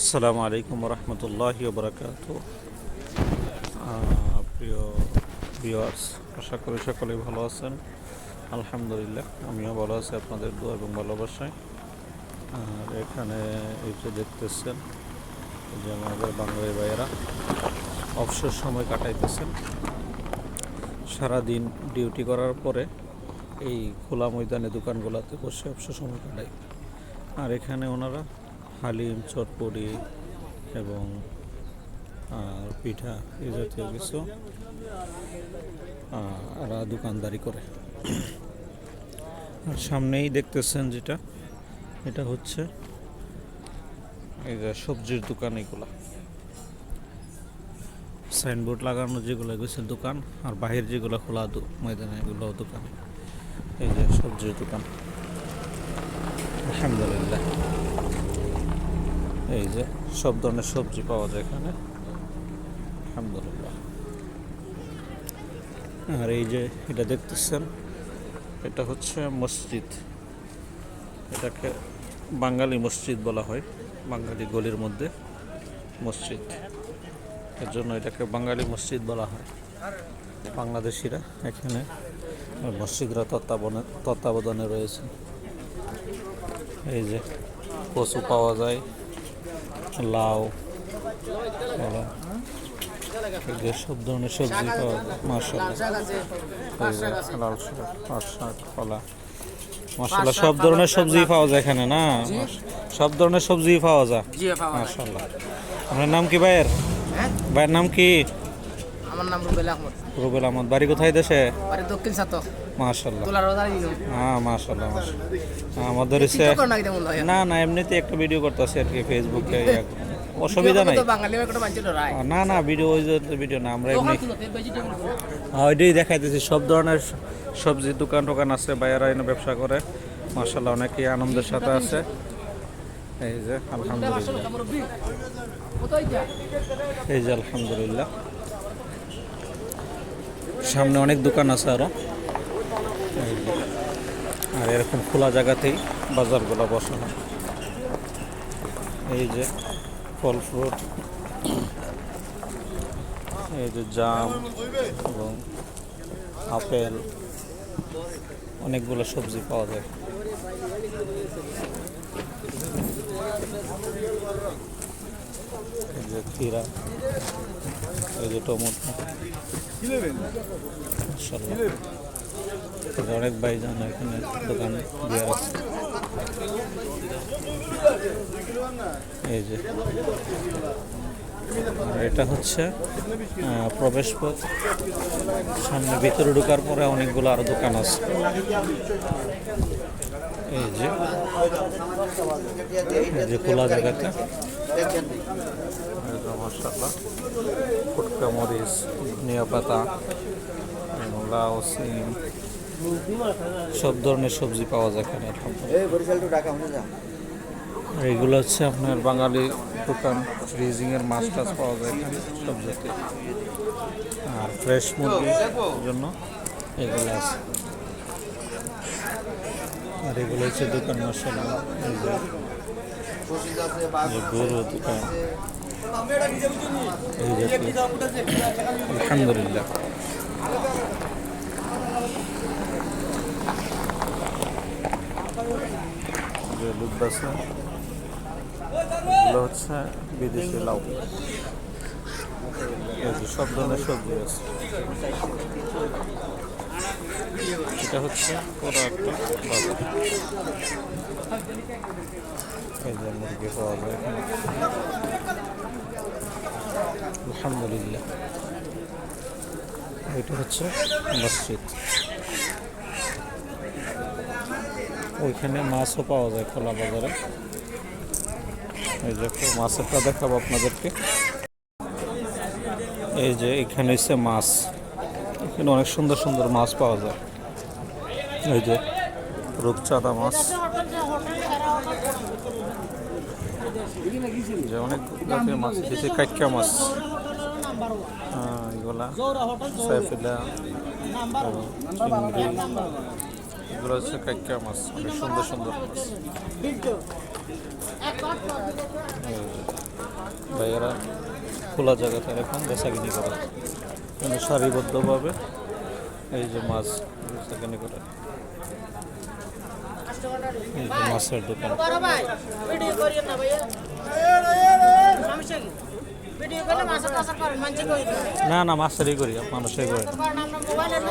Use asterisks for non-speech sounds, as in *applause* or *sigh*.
আসসালামু আলাইকুম রহমতুল্লাহ বরকাত প্রিয় ভিওয়ার্স আশা করি সকলেই ভালো আছেন। আলহামদুলিল্লাহ, আমিও ভালো আছি আপনাদের দোয়া এবং ভালোবাসায়। আর এখানে এই যে দেখতেছেন যে আমাদের বাঙালি ভাইয়েরা অবসর সময় কাটাইতেছেন। সারাদিন ডিউটি করার পরে এই খোলা ময়দানে দোকানগুলোতে বসে অবসর সময় কাটায় আর এখানে ওনারা হালিম, চটপটি এবং আর পিঠা এই জাতীয় কিছু দোকানদারি করে। আর সামনেই দেখতেছেন যেটা, এটা হচ্ছে এই যে সবজির দোকান এগুলা। সাইনবোর্ড লাগানো যেগুলো গেছে দোকান, আর বাহির যেগুলো খোলা ময়দানে এগুলো দোকান। এই যে সবজির দোকান। আলহামদুলিল্লাহ। এই যে সব ধরনের সবজি পাওয়া যায় এখানে। আলহামদুলিল্লাহ। আর এই যে এটা দেখতেছেন, এটা হচ্ছে মসজিদ। এটাকে বাঙালি মসজিদ বলা হয়, বাঙালি গলির মধ্যে মসজিদ। এর জন্য এটাকে বাঙালি মসজিদ বলা হয়। বাংলাদেশিরা এখানে মসজিদরা তত্ত্বাবধানে তত্ত্বাবধানে রয়েছে। এই যে কচু পাওয়া যায় লাউ সব ধরনের সবজি পাওয়া যায় লাল শাক পাট শাক কলা। মশলা সব ধরনের সবজি পাওয়া যায় এখানে না? সব ধরনের সবজি পাওয়া যায় মাসাল্লাহ আপনার নাম কি ভাইয়ের? হ্যাঁ? ভাইয়ের নাম কি? আমার নাম রুবেল আহমদ। রুবেল আহমদ বাড়ি কোথায় দেশে? বাড়ি দক্ষিণ সাত মাশাল্লাহ তোলার রোজার দিন। হ্যাঁ আমাদের টিকটক নাকি তেমন হয়। না না এমনিতে একটা ভিডিও করতেছি আর কি ফেসবুকে *laughs* অসুবিধা নাই। না না ভিডিও ওই ভিডিও না আমরা এমনি হ্যাঁ, ওইটাই দেখাইতেছি। সব ধরনের সবজির দোকান টোকান আছে বাইরা এনে ব্যবসা করে। মাশাল্লাহ অনেকেই আনন্দের সাথে আছে। এই যে আলহামদুলিল্লাহ। এই যে আলহামদুলিল্লাহ। সামনে অনেক দোকান আছে আরও। আর এরকম খোলা জায়গাতেই বাজারগুলো বসানো। এই যে, ফল ফ্রুট। এই যে জাম এবং আপেল, অনেকগুলো সবজি পাওয়া যায়। এই যে ক্ষীরা, এই যে টমেটো। অনেক ভাইজান এখানে দোকানে দিয়ে আছে এই যে। এটা হচ্ছে আহ, প্রবেশ পথ সামনে ভিতরে ঢোকার পরে অনেকগুলো আরও দোকান আছে। এই যে। এই যে খোলা জায়গাটা। মাশাআল্লাহ। ফুটকা মরিচ ধনিয়া পাতা লাউ সিম সব ধরনের সবজি পাওয়া যায় এখানে। আর এগুলো হচ্ছে আপনার বাঙালি দোকান ফ্রিজিং এর মাছ টাছ পাওয়া যায় এখানে সবজিতে আর ফ্রেশ মুরগির জন্য এগুলো আছে। আর এগুলো হচ্ছে দোকান মশলা গরু দোকান। আলহামদুলিল্লাহ। যে লুব্বাসা এগুলো হচ্ছে বিদেশি লাউ। সব ধরনের সবজি আছে। এটা হচ্ছে পুরো একটা বাজার। এই যে মুরগি পাওয়া যায় আলহামদুলিল্লাহ। এটা হচ্ছে মসজিদ ওইখানে মাছও পাওয়া যায় খোলা বাজারে। এই যে মাছেরটা দেখাবো আপনাদেরকে। এই যে এখানে হচ্ছে মাছ। এখানে অনেক সুন্দর সুন্দর মাছ পাওয়া যায়। এই যে রূপচাঁদা মাছ। যে অনেক মাছ দিচ্ছে কাইকা মাছ। এগুলা সাইফিলা এগুলো হচ্ছে কাইকা মাছ অনেক সুন্দর সুন্দর মাছ। ভাইয়েরা খোলা জায়গাতে এখন বেচাকিনি করে। কিন্তু সারিবদ্ধভাবে এই যে মাছ বেচাকিনি করে। মাছের দোকান। না না মাস্টারই করি মানুষই করি মোবাইলের